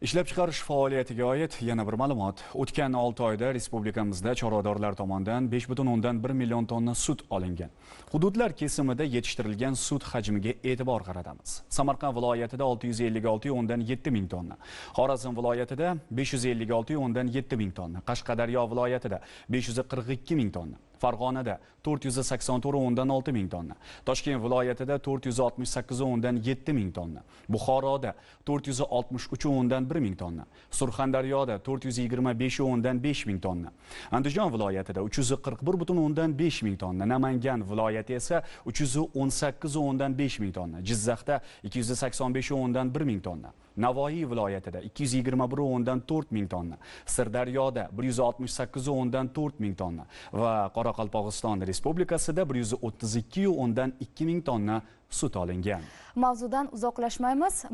Ishlab chiqarish faoliyatiga oid yana bir ma'lumot. O'tgan 6 oyda respublikamizda chorvadorlar tomonidan 5,1 million tonna sut olingan. Hududlar kesimida yetishtirilgan sut hajmiga e'tibor qaratamiz. Samarqand viloyatida 656,7 ming tonna, Xorazm viloyatida 556,7 ming tonna, Qashqadaryo viloyatida 542 ming tonna, Farg'onada 484,6 ming tonna, Toshkent viloyatida 468,7 ming tonna, Buxoroda 463,1 ming tonna, Surxondaryoda 425,5 ming tonna, Andijon viloyatida 341,5 ming tonna, Namangan viloyati esa 318,5 ming tonna, Jizzaxda 285,1 ming tonna, Navoiy viloyatida 221,4 ming tonna, Sirdaryoda 168,4 ming tonna. Va Qoraqalpog'iston Respublikasida 132,2 ming tonna sut olingan. Mavzudan uzoqlashmaymiz.